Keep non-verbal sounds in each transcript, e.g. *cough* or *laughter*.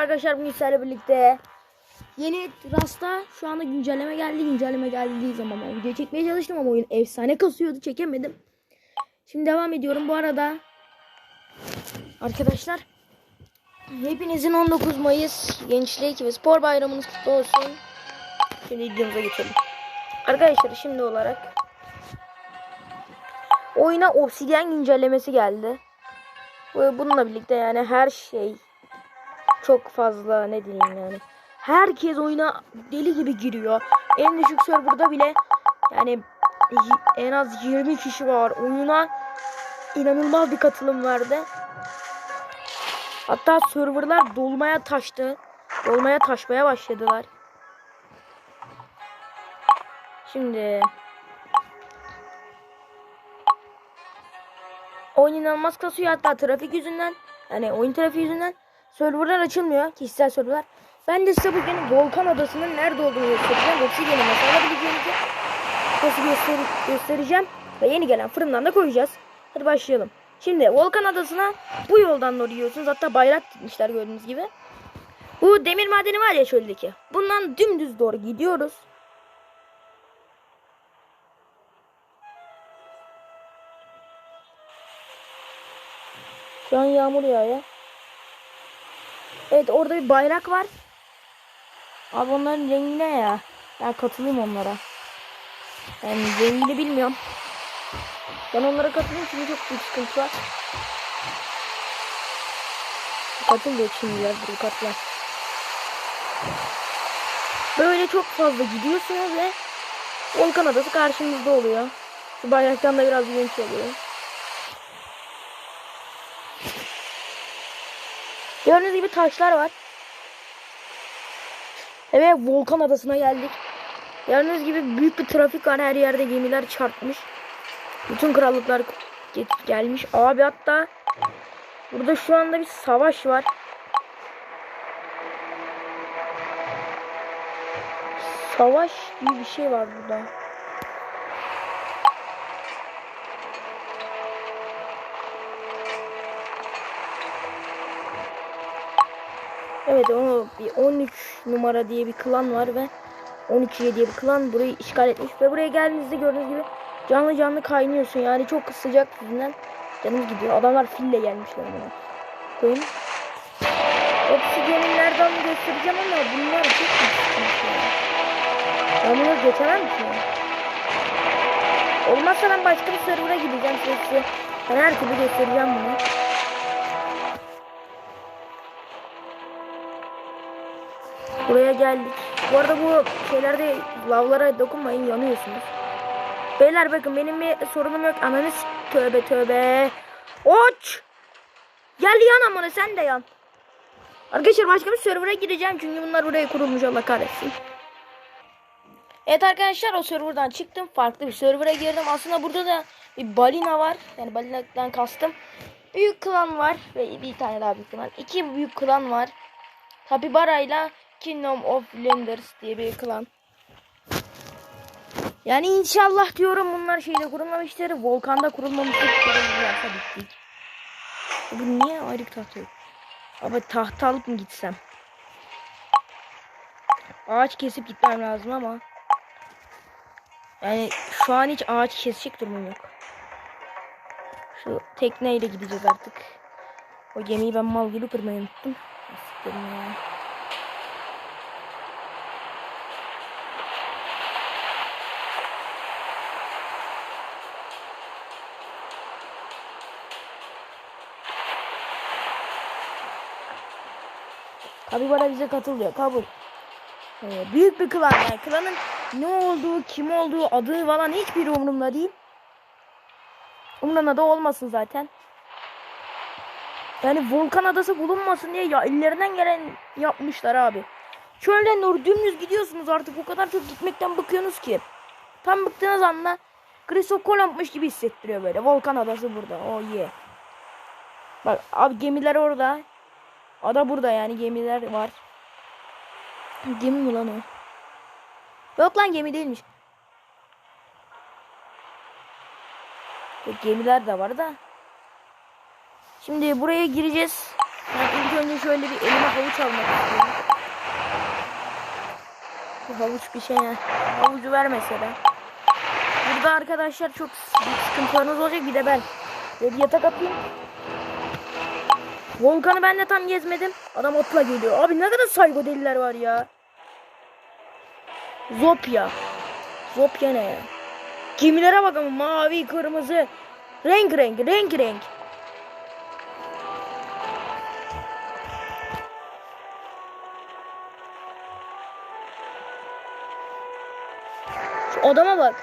arkadaşlar bugün sizlerle birlikte yeni Rasta şu anda güncelleme geldi. Güncelleme geldiği zaman video çekmeye çalıştım ama oyun efsane kasıyordu çekemedim. Şimdi devam ediyorum. Bu arada arkadaşlar hepinizin 19 Mayıs Gençlik ve Spor Bayramınız kutlu olsun. Şimdi videomuza geçelim. Arkadaşlar şimdi olarak oyuna Obsidian güncellemesi geldi. Bununla birlikte yani her şey çok fazla ne diyeyim yani. Herkes oyuna deli gibi giriyor. En düşük serverda bile yani en az 20 kişi var. Oyuna inanılmaz bir katılım vardı. Hatta serverlar dolmaya taştı. Dolmaya taşmaya başladılar. Şimdi oyun inanılmaz kasıyor hatta trafik yüzünden yani oyun trafiği yüzünden serverlar açılmıyor kişisel serverlar. Ben de size bugün Volkan Adası'nın nerede olduğunu göstereceğim. Obsidian'ı nasıl alabileceğinizi nasıl göster- göstereceğim. Ve yeni gelen fırından da koyacağız. Hadi başlayalım. Şimdi Volkan Adası'na bu yoldan doğru gidiyorsunuz. Hatta bayrak dikmişler gördüğünüz gibi. Bu demir madeni var ya çöldeki. Bundan dümdüz doğru gidiyoruz. Şu an yağmur yağıyor. Evet orada bir bayrak var. Abi onların rengi ne ya? Ben katılayım onlara. Ben rengini bilmiyorum. Ben onlara katılayım çünkü çok büyük sıkıntı var. Katıl diyor Çinliler bu katlar. Böyle çok fazla gidiyorsunuz ve Volkan Adası karşınızda oluyor. Şu bayraktan da biraz genç oluyor. Gördüğünüz gibi taşlar var. Evet Volkan Adası'na geldik. Gördüğünüz gibi büyük bir trafik var. Her yerde gemiler çarpmış. Bütün krallıklar ge- gelmiş. Abi hatta burada şu anda bir savaş var. Savaş gibi bir şey var burada. Evet o bir 13 numara diye bir klan var ve 12 diye bir klan burayı işgal etmiş ve buraya geldiğinizde gördüğünüz gibi canlı canlı kaynıyorsun yani çok sıcak yüzünden canımız gidiyor. Adamlar fille gelmişler buna. Koyun. Obsidian'ın nerede olduğunu göstereceğim ama bunlar çok sıkıntı ya. Ben bunları geçemem ki. Olmazsa ben başka bir server'a gideceğim size. Ben her türlü göstereceğim bunu. Buraya geldik. Bu arada bu şeylerde lavlara dokunmayın yanıyorsunuz. Beyler bakın benim bir sorunum yok. Ananı tövbe tövbe. Oç! Gel yan amına sen de yan. Arkadaşlar başka bir server'a gireceğim çünkü bunlar buraya kurulmuş Allah kahretsin. Evet arkadaşlar o serverdan çıktım. Farklı bir server'a girdim. Aslında burada da bir balina var. Yani balinadan kastım. Büyük klan var ve bir tane daha büyük klan. İki büyük klan var. Capybara ile Kingdom of Lenders diye bir klan. Yani inşallah diyorum bunlar şeyde kurulmamıştır. Volkanda kurulmamıştır. Kurulurlarsa bittik. Bu niye ayrı tahta yok? Ama tahta alıp mı gitsem? Ağaç kesip gitmem lazım ama. Yani şu an hiç ağaç kesecek durumum yok. Şu tekneyle gideceğiz artık. O gemiyi ben mal gibi kırmayı unuttum. Siktirim ya. Kabibara bize katılıyor. Kabul. Ee, büyük bir klan yani. Klanın ne olduğu, kim olduğu, adı falan hiçbir umurumda değil. Umurumda da olmasın zaten. Yani volkan adası bulunmasın diye ya ellerinden gelen yapmışlar abi. Şöyle nur dümdüz gidiyorsunuz artık o kadar çok gitmekten bıkıyorsunuz ki. Tam bıktığınız anda Christoph Kolomb'muş gibi hissettiriyor böyle. Volkan adası burada. Oh yeah. Bak abi gemiler orada. Ada burada yani gemiler var. Gemi mi lan o? Yok lan gemi değilmiş. Yok, gemiler de var da. Şimdi buraya gireceğiz. Ben ilk önce şöyle bir elime havuç almak istiyorum. Bu havuç bir şey ya. Havucu ver mesela. Burada arkadaşlar çok sıkıntılarınız olacak bir de ben. Ve bir yatak atayım. Volkan'ı ben de tam gezmedim. Adam atla geliyor. Abi ne kadar saygı deliler var ya. Zopya. Zopya ne ya? Kimilere bakın mavi, kırmızı. Renk renk, renk renk. Şu adama bak.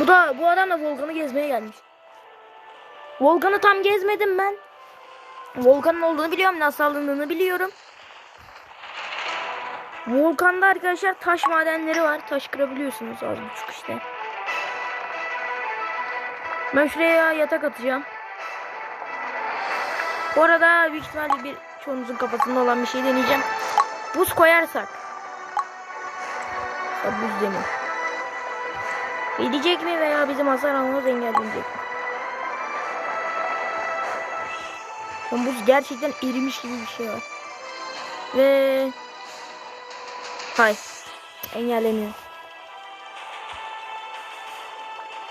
Bu da bu adam da Volkan'ı gezmeye gelmiş. Volkan'ı tam gezmedim ben. Volkan'ın olduğunu biliyorum, nasıl alındığını biliyorum. Volkan'da arkadaşlar taş madenleri var. Taş kırabiliyorsunuz az buçuk işte. Ben şuraya yatak atacağım. Bu arada büyük ihtimalle bir çoğunuzun kafasında olan bir şey deneyeceğim. Buz koyarsak. Ya buz demir. Gidecek mi veya bizim hasar almamız engelleyecek mi? Lan buz gerçekten erimiş gibi bir şey var. Ve... Hay. Engelleniyor.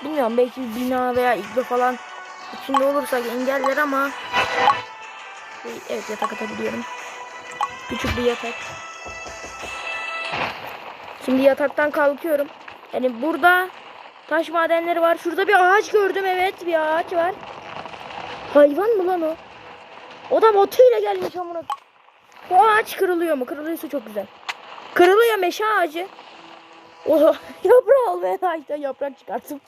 Bilmiyorum belki bir bina veya iglo falan içinde olursak engeller ama Evet yatak atabiliyorum. Küçük bir yatak. Şimdi yataktan kalkıyorum. Yani burada taş madenleri var. Şurada bir ağaç gördüm evet bir ağaç var. Hayvan mı lan o? O da botuyla gelmiş amına. Bu ağaç kırılıyor mu? Kırılıyorsa çok güzel. Kırılıyor meşe ağacı. Oha *laughs* yaprağı al ben ağaçtan yaprak çıkarttım.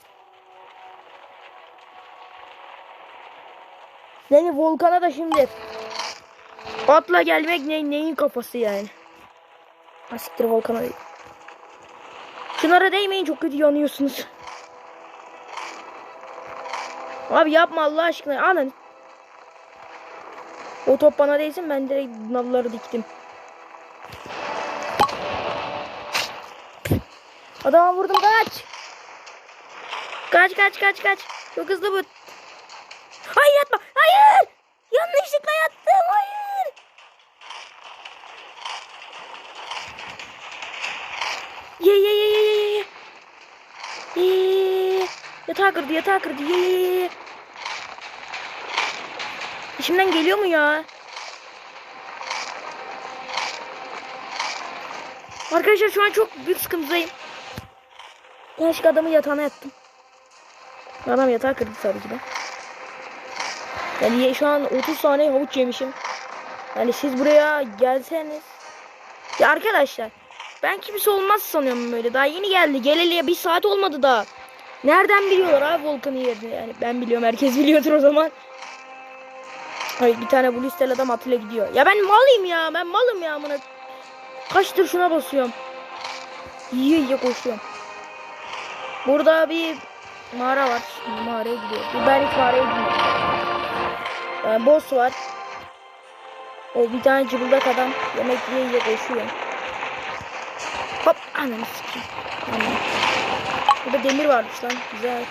Yani volkana da şimdi atla gelmek ne, neyin kafası yani. Asiktir volkana değil. Şunlara değmeyin çok kötü yanıyorsunuz. Abi yapma Allah aşkına alın. O top bana değsin ben direkt nalları diktim. Adama vurdum kaç. Kaç kaç kaç kaç. Çok hızlı bu. Hayır yatma. Hayır. Yanlışlıkla yattım. Hayır. Ye ye ye ye ye ye. Ye. Yatağı kırdı yatağı kırdı. Ye ye ye ye. İçimden geliyor mu ya? Arkadaşlar şu an çok büyük sıkıntıdayım. Yanlışlıkla adamın yatağına yattım. Adam yatağı kırdı tabii ki de. Yani şu an 30 saniye havuç yemişim. Yani siz buraya gelseniz. Ya arkadaşlar ben kimse olmaz sanıyorum böyle. Daha yeni geldi. Geleli bir saat olmadı daha. Nereden biliyorlar abi volkanın yerini? Yani ben biliyorum herkes *laughs* biliyordur o zaman. Hayır bir tane bu listeli adam atıyla gidiyor. Ya ben malıyım ya. Ben malım ya amına. Kaçtır şuna basıyorum. Yiye yiye koşuyorum. Burada bir mağara var. Şimdi mağaraya gidiyor. Ben hiç mağaraya gidiyorum. Yani boss var. O bir tane cıbıldak adam yemek yiye yiye koşuyor. Hop ananı sikeyim. Anam. Burada demir varmış lan. Güzel.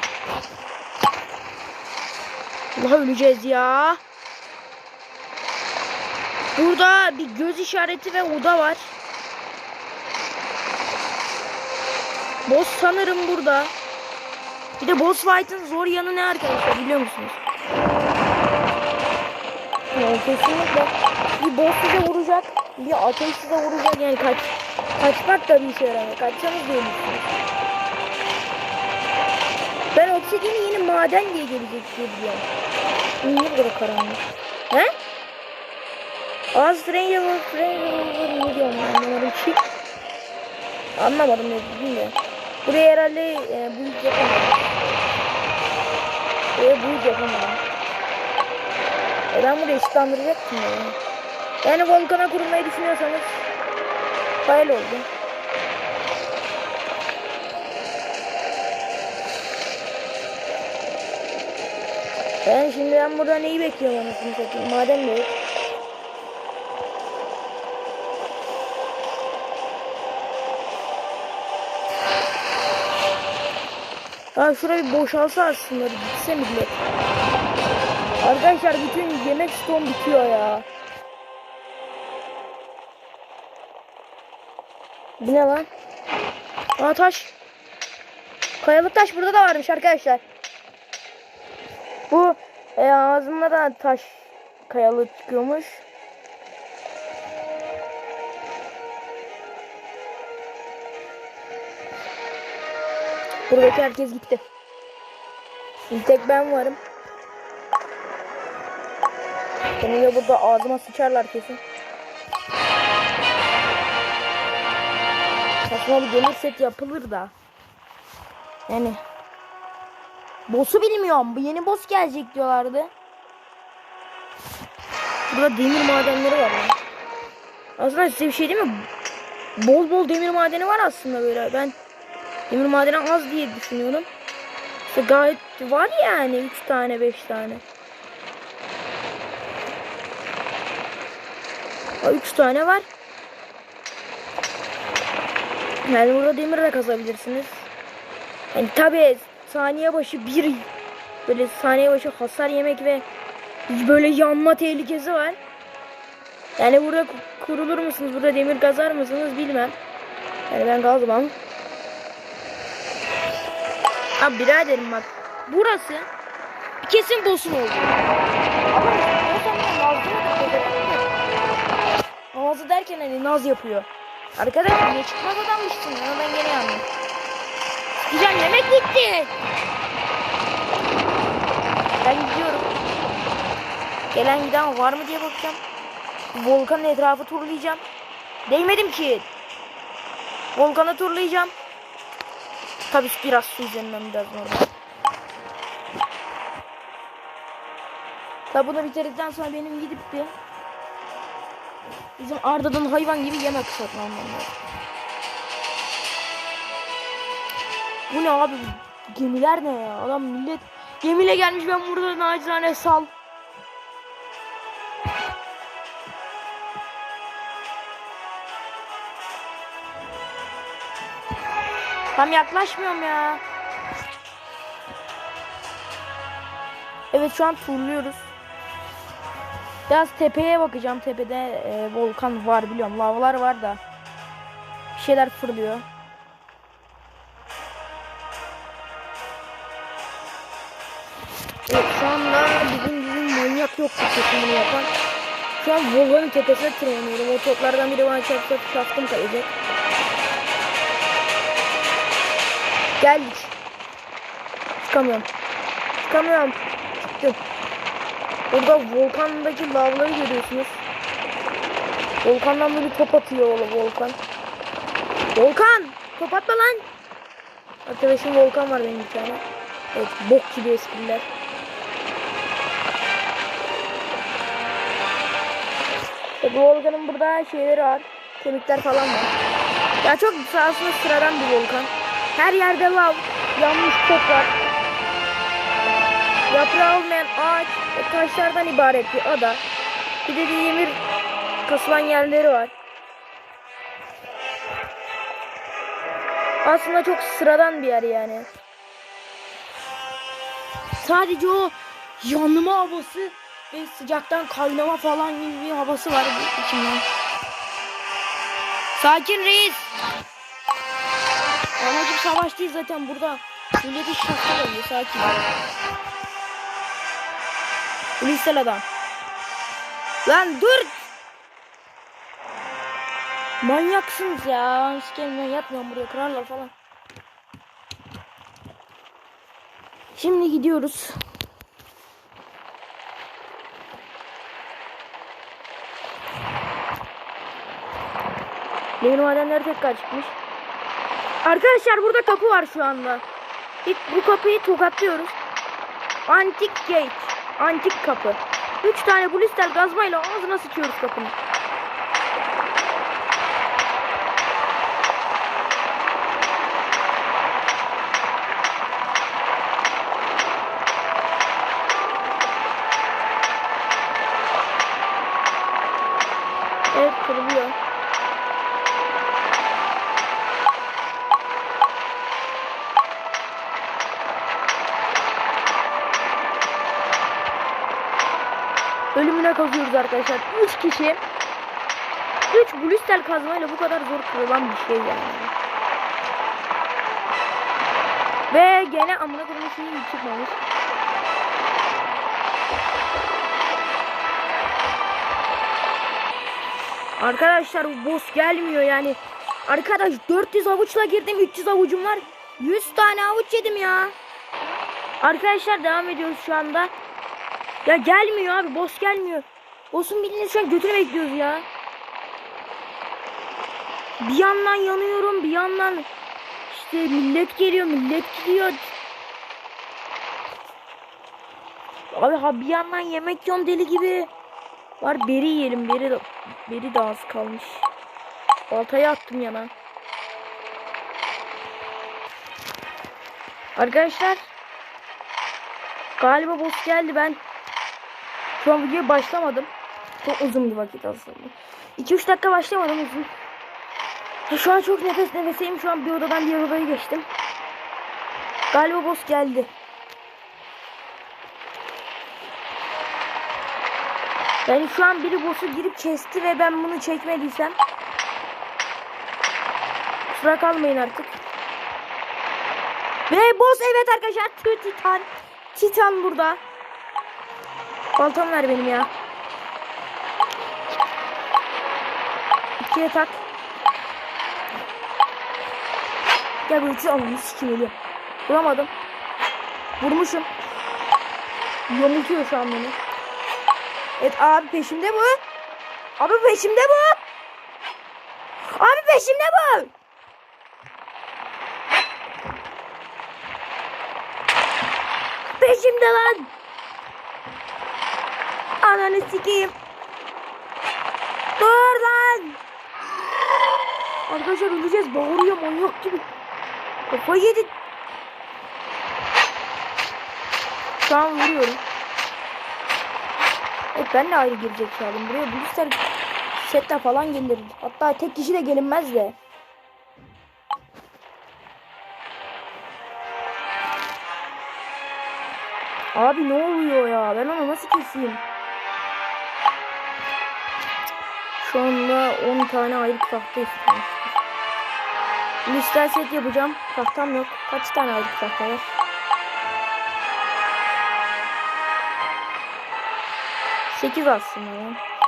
Allah öleceğiz ya. Burada bir göz işareti ve oda var. Boss sanırım burada. Bir de boss fight'ın zor yanı ne arkadaşlar biliyor musunuz? Yani kesinlikle bir boss size vuracak, bir ateş size vuracak yani kaç kaçmak da bir işe yaramıyor. Kaçsanız da. Ben obsidiyeni yeni maden diye gelecek diye biliyorum. Niye bu karanlık? He? Az Stranger Stranger ne diyorum ben anlamadım ki. Anlamadım ne bilmiyorum. Buraya herhalde e, bu yük yapamadım. Buraya bu yük yapamadım. E ben burayı ışıklandıracaktım ya. Yani volkana kurulmayı düşünüyorsanız hayal oldu. Ben şimdi ben burada neyi bekliyorum anasını satayım. Madem de yok. Ha şurayı boşalsa aslında bir gitse millet. Arkadaşlar bütün yemek stoğum bitiyor ya. Bu ne lan? Aa taş. Kayalık taş burada da varmış arkadaşlar. Bu e, ağzında da taş kayalık çıkıyormuş. Buradaki herkes gitti. Bir tek ben varım. Beni de burada ağzıma sıçarlar kesin. Saçma bir demir set yapılır da. Yani. Boss'u bilmiyorum. Bu yeni boss gelecek diyorlardı. Burada demir madenleri var. Yani. Aslında size bir şey değil mi? Bol bol demir madeni var aslında böyle. Ben demir madeni az diye düşünüyorum. İşte gayet var yani. 3 tane 5 tane. 3 tane var. Yani burada demir de kazabilirsiniz. Yani tabi saniye başı bir böyle saniye başı hasar yemek ve böyle yanma tehlikesi var. Yani burada kurulur musunuz? Burada demir kazar mısınız bilmem. Yani ben kazmam. Abi biraderim bak. Burası kesin boss'un oldu. Ama Nazlı derken hani naz yapıyor. Arkadaş ne çıkmaz adammışsın ya ben gene yandım. Diyeceğim yemek bitti. Ben gidiyorum. Gelen giden var mı diye bakacağım. Volkanın etrafı turlayacağım. Değmedim ki. Volkanı turlayacağım. Tabii biraz su üzerinden biraz normal. Tabi bunu bitirdikten sonra benim gidip bir bizim Arda'dan hayvan gibi yemek satmam lazım. Bu ne abi? Gemiler ne ya? Adam millet gemiyle gelmiş ben burada nacizane sal. Tam yaklaşmıyorum ya. Evet şu an turluyoruz. Biraz tepeye bakacağım. Tepede e, volkan var biliyorum. Lavalar var da. Bir şeyler fırlıyor. Evet şu anda bizim bizim manyak yok kesin bunu yapan. Şu an volkanın tepesine tırmanıyorum. O toplardan biri bana çarpsa şaftım kayacak. Geldik. Çıkamıyorum. Çıkamıyorum. Çıktım. Burada volkandaki lavları görüyorsunuz. Volkandan böyle top atıyor o volkan. Volkan! Top atma lan! Arkadaşım volkan var benim bir tane. Evet bok gibi espriler. E, bu volkanın burada şeyleri var. Kemikler falan var. Ya çok aslında sıradan bir volkan. Her yerde lav, yanmış toprak, yaprağı olmayan ağaç ve taşlardan ibaret bir ada. Bir de demir kasılan yerleri var. Aslında çok sıradan bir yer yani. Sadece o yanma havası ve sıcaktan kaynama falan gibi bir havası var içinden. Sakin reis. Amacım savaş değil zaten burada. Milleti şaka oluyor sakin. Polisel adam. Lan dur. Manyaksınız ya. Sikerim ben yatmıyorum buraya kırarlar falan. Şimdi gidiyoruz. Demir madenleri tekrar çıkmış. Arkadaşlar burada kapı var şu anda. İlk bu kapıyı tokatlıyoruz. Antik gate. Antik kapı. 3 tane blistel gazmayla ağzına sıçıyoruz kapının. Evet kırılıyor. ölümüne kazıyoruz arkadaşlar. 3 kişi. 3 blustel kazmayla bu kadar zor kırılan bir şey yani. Ve gene amına koyduğum şeyi çıkmamış. Arkadaşlar bu boss gelmiyor yani. Arkadaş 400 avuçla girdim 300 avucum var. 100 tane avuç yedim ya. Arkadaşlar devam ediyoruz şu anda. Ya gelmiyor abi boss gelmiyor. Boss'un bildiğiniz şu an götünü bekliyoruz ya. Bir yandan yanıyorum bir yandan işte millet geliyor millet gidiyor. Abi ha bir yandan yemek yiyorum deli gibi. Var beri yiyelim beri beri de az kalmış. Baltayı attım yana. Arkadaşlar galiba boss geldi ben şu an videoya başlamadım. Çok uzun bir vakit aslında. 2-3 dakika başlamadım uzun. Ya Şu an çok nefes nefeseyim. Şu an bir odadan diğer odaya geçtim. Galiba boss geldi. Yani şu an biri boss'u girip kesti ve ben bunu çekmediysem kusura kalmayın artık. Ve boss evet arkadaşlar tüy titan. Titan burada. Baltam ver benim ya. İkiye tak. Gel bu ikisi alın. Sikim ölüyor. Vuramadım. Vurmuşum. Yamultuyor şu an beni. Evet abi peşimde bu. Abi peşimde bu. Abi peşimde bu. Peşimde lan. Ananı sikeyim. Dur lan. Arkadaşlar öleceğiz. Bağırıyor manyak gibi. Kafayı yedi. Şu an vuruyorum. Evet ben de ayrı girecek çaldım. Buraya bilgisayar sette falan gelir. Hatta tek kişi de gelinmez de. Abi ne oluyor ya? Ben onu nasıl keseyim? Şu anda 10 tane ayrı tahta istiyorum. Listel set yapacağım. Tahtam yok. Kaç tane ayrı tahta var? Sekiz aslında ya.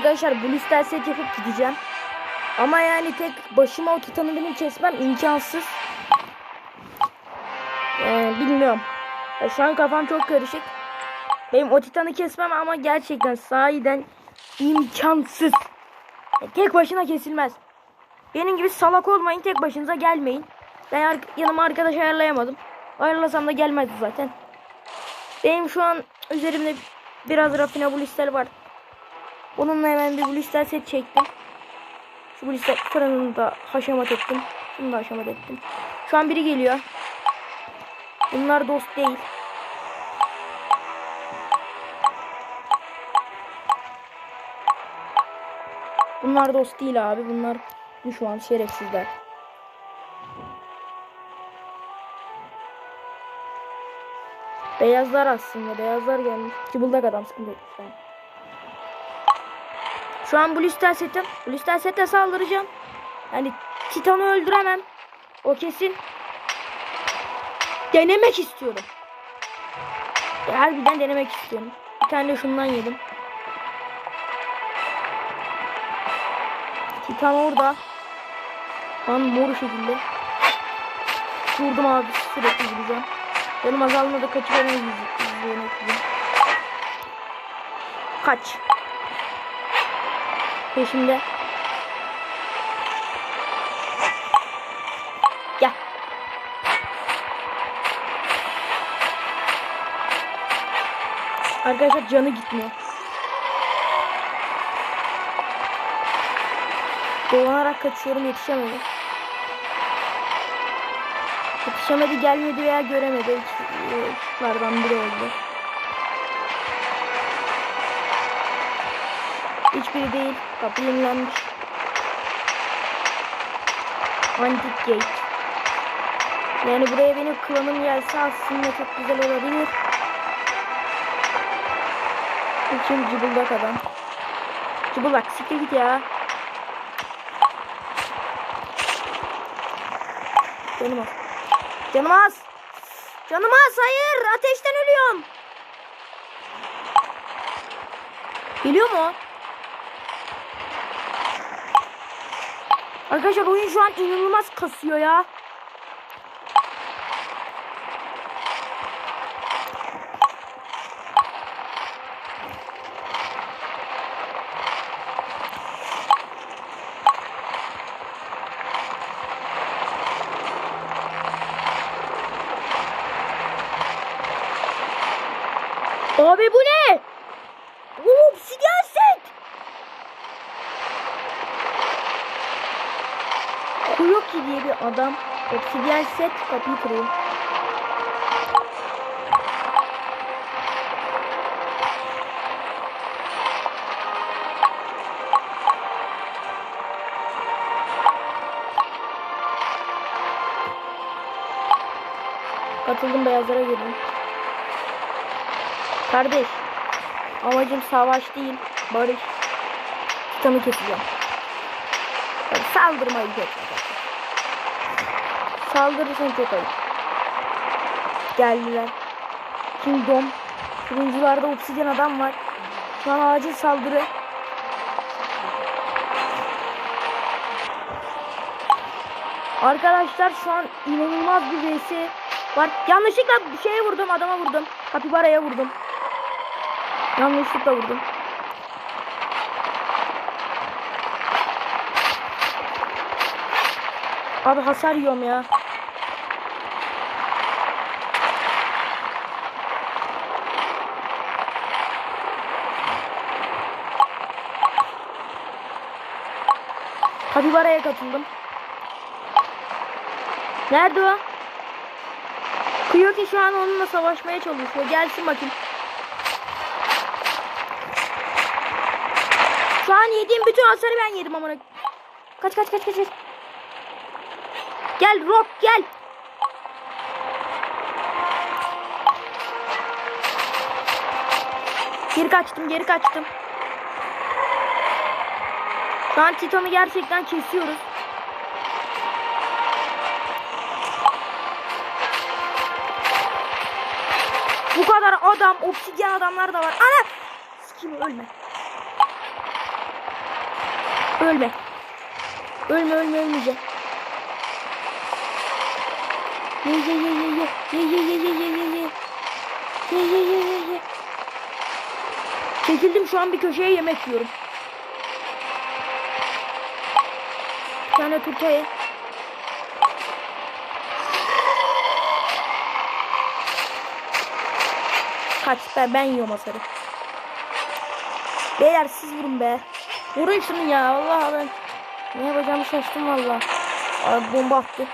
Arkadaşlar bu listel set yapıp gideceğim. Ama yani tek başıma o titanı benim kesmem imkansız. Ee, bilmiyorum. Ya şu an kafam çok karışık. Benim o titanı kesmem ama gerçekten sahiden imkansız. Ya tek başına kesilmez. Benim gibi salak olmayın tek başınıza gelmeyin. Ben yanıma arkadaş ayarlayamadım. Ayarlasam da gelmezdi zaten. Benim şu an üzerimde biraz rafine bu listel var. Onunla hemen bir bu listel set çektim. Şu bu liste fırınını da haşamat ettim. Şunu da haşamat ettim. Şu an biri geliyor. Bunlar dost değil. Bunlar dost değil abi. Bunlar düşman şerefsizler. Beyazlar aslında. Beyazlar gelmiş. Cıbıldak adam sıkıntı yok şu an. Listel setim. Bu listel sete saldıracağım. Yani Titan'ı öldüremem. O kesin. Denemek istiyorum. Ya, harbiden denemek istiyorum. Bir tane de şundan yedim. Titan orada. Tam mor şekilde. Vurdum abi sürekli gideceğim. Benim azalmadı kaçıran izleyene Kaç. Peşimde. Gel. Arkadaşlar canı gitmiyor. Dolanarak kaçıyorum yetişemedim. Yetişemedi, gelmedi veya göremedi. Şunlardan biri oldu. Hiçbiri değil. Kapı yenilenmiş. Antik Gate. Yani buraya benim klanım gelse aslında çok güzel olabilir. Kim cıbıldak adam. Cıbıldak siktir git ya. Canım az. Canım az. Canım az hayır ateşten ölüyorum. Geliyor mu? Arkadaşlar oyun şu an inanılmaz kasıyor ya. Abi bu ne? Bu obsidyen set. Kuyoki diye bir adam obsidyen set kapıyı kırıyor. Katıldım beyazlara girdim. Kardeş, amacım savaş değil, barış. Titan'ı keseceğim. Saldırmayı keseceğim. Saldırırsan çok ayıp. Geldiler. Kingdom. Turuncularda obsidyen adam var. Şu an acil saldırı. Arkadaşlar şu an inanılmaz bir vs var. Yanlışlıkla bir şeye vurdum, adama vurdum. Kapibara'ya vurdum. Yanlışlıkla vurdum. Abi hasar yiyorum ya. Kapibara'ya katıldım. Nerede o? Kuyoki şu an onunla savaşmaya çalışıyor. Gelsin bakayım. Şu an yediğim bütün hasarı ben yedim amına. Kaç kaç kaç kaç. kaç. Gel Rock gel. Geri kaçtım geri kaçtım. Şu an Titan'ı gerçekten kesiyoruz. Bu kadar adam, obsidyen adamlar da var. Ana! Sikim ölme. Ölme. Ölme ölme ölmeyeceğim. Ye ye ye ye ye. Ye ye ye ye ye ye ye. Ye ye ye ye ye. Çekildim şu an bir köşeye yemek yiyorum. Bir tane turtaya. Kaç ben, ben yiyorum hasarı. Beyler siz vurun be. Vurun şunu ya Allah ben. Ne yapacağımı şaştım valla. Bomba attı.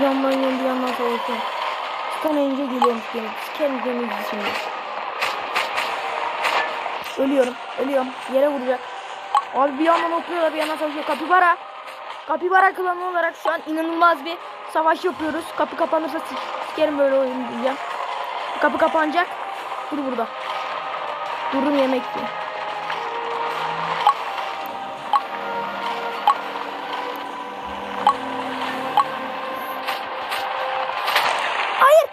Bir yandan bir yandan savaşıyorum. Son önce geliyormuş benim. Sikerim denizi şimdi. Ölüyorum. Ölüyorum. Yere vuracak. Abi bir yandan okluyorlar bir yandan savaşıyor. Kapibara. Kapibara klanı olarak şu an inanılmaz bir savaş yapıyoruz. Kapı kapanırsa sik- sikerim böyle oyun diyeceğim. Kapı kapanacak. Dur burada. Durun yemek yiyin. Hayır.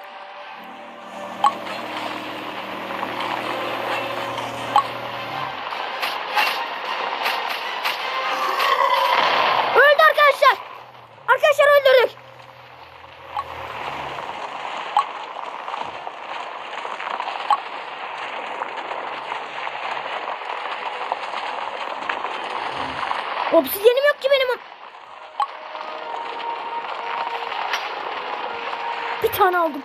Öldü arkadaşlar. Arkadaşlar öldürdük. Obsidyenim tane aldım.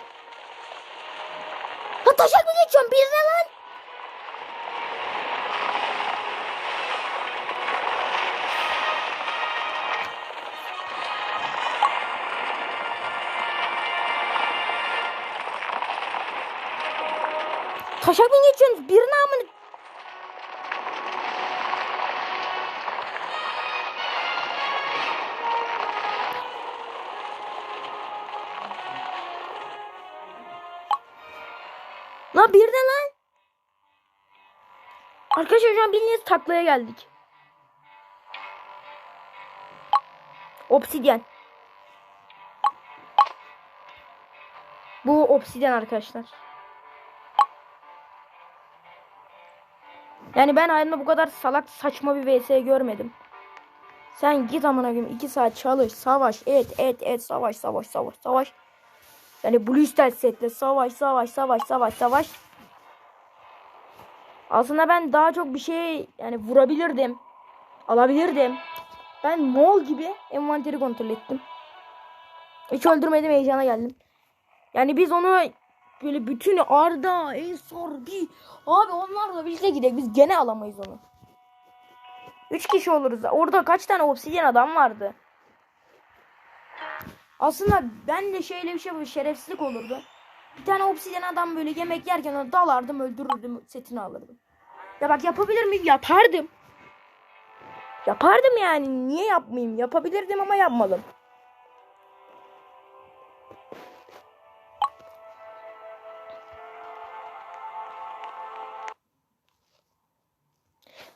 Ha taşak mı geçiyorum? Bir ne lan? Taşak mı geçiyorsunuz? Birine ama. La bir de lan. Arkadaşlar şu an bildiğiniz taklaya geldik. Obsidyen. Bu obsidyen arkadaşlar. Yani ben hayatımda bu kadar salak saçma bir vs görmedim. Sen git amına koyayım 2 saat çalış, savaş, et, et, et, savaş, savaş, savaş, savaş. Yani Blue Star setle savaş, savaş, savaş, savaş, savaş. Aslında ben daha çok bir şey yani vurabilirdim. Alabilirdim. Ben Moğol gibi envanteri kontrol ettim. Hiç öldürmedim heyecana geldim. Yani biz onu böyle bütün Arda, Ensar, bir abi onlarla birlikte gidelim. Biz gene alamayız onu. Üç kişi oluruz. Orada kaç tane obsidyen adam vardı? Aslında ben de şöyle bir şey böyle şerefsizlik olurdu. Bir tane obsidyen adam böyle yemek yerken ona dalardım öldürürdüm setini alırdım. Ya bak yapabilir miyim? Yapardım. Yapardım yani. Niye yapmayayım? Yapabilirdim ama yapmadım.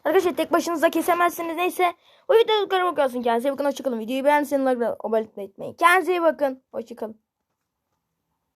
Arkadaşlar tek başınıza kesemezsiniz. Neyse. O videoyu yukarı bakıyorsun. Kendinize iyi bakın. Hoşçakalın. Videoyu beğendiyseniz like abone olmayı unutmayın. Kendinize iyi bakın. Hoşçakalın.